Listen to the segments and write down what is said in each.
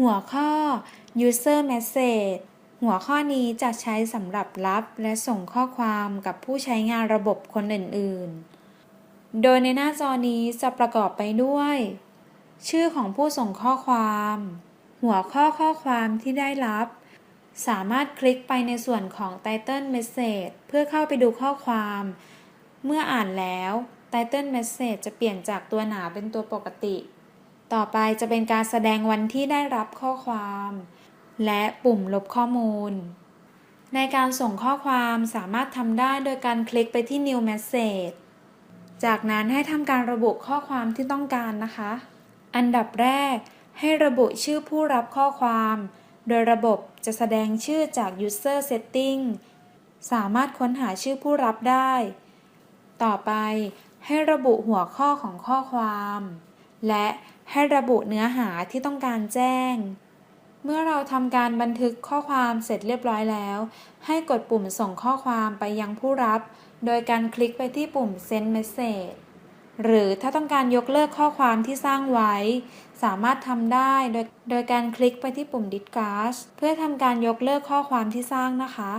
หัวข้อ user message หัวข้อนี้จะใช้สำหรับรับและส่งข้อความกับผู้ใช้งานระบบคนอื่น ๆ โดยในหน้าจอนี้จะประกอบไปด้วย ชื่อของผู้ส่งข้อความ หัวข้อข้อความที่ได้รับ สามารถคลิกไปในส่วนของ Title Message เพื่อเข้าไปดูข้อความ เมื่ออ่านแล้ว Title Message จะเปลี่ยนจากตัวหนาเป็นตัวปกติ ต่อไปจะเป็นการแสดงวันที่ได้รับข้อความ และปุ่มลบข้อมูล ในการส่งข้อความสามารถทำได้โดยการคลิกไปที่ New Message จากนั้นให้ทำการระบุข้อความที่ต้องการนะคะ อันดับแรกให้ระบุชื่อผู้รับข้อความ โดยระบบจะแสดงชื่อจาก User Setting สามารถค้นหาชื่อผู้รับได้ ต่อไปให้ระบุหัวข้อของข้อความ และ ให้ระบุเนื้อหาที่ต้องการแจ้ง เมื่อเราทำการบันทึกข้อความเสร็จเรียบร้อยแล้ว ให้กดปุ่มส่งข้อความไปยังผู้รับ โดยการคลิกไปที่ปุ่ม Send Message หรือถ้าต้องการยกเลิกข้อความที่สร้างไว้ สามารถทำได้โดยโดยการคลิกไปที่ปุ่ม Discuss เพื่อทำการยกเลิกข้อความที่สร้างนะคะ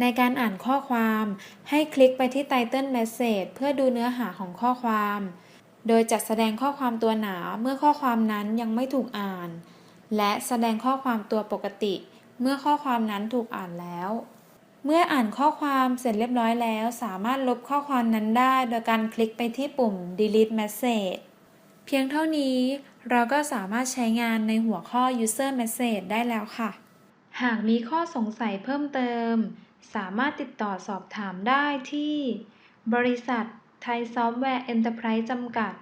ในการอ่านข้อความ ให้คลิกไปที่ Title Message เพื่อดูเนื้อหาของข้อความ โดยจัดแสดงข้อความตัวหนาเมื่อข้อความนั้นยังไม่ถูกอ่าน และแสดงข้อความตัวปกติ เมื่อข้อความนั้นถูกอ่านแล้ว เมื่ออ่านข้อความเสร็จเรียบร้อยแล้ว สามารถลบข้อความนั้นได้ โดยการคลิกไปที่ปุ่ม delete message เพียงเท่านี้เราก็สามารถใช้งานในหัวข้อ user message ได้แล้วค่ะ หากมีข้อสงสัยเพิ่มเติม สามารถติดต่อสอบถามได้ที่ บริษัท ไทยซอฟต์แวร์ เอ็นเตอร์ไพรส์ จำกัด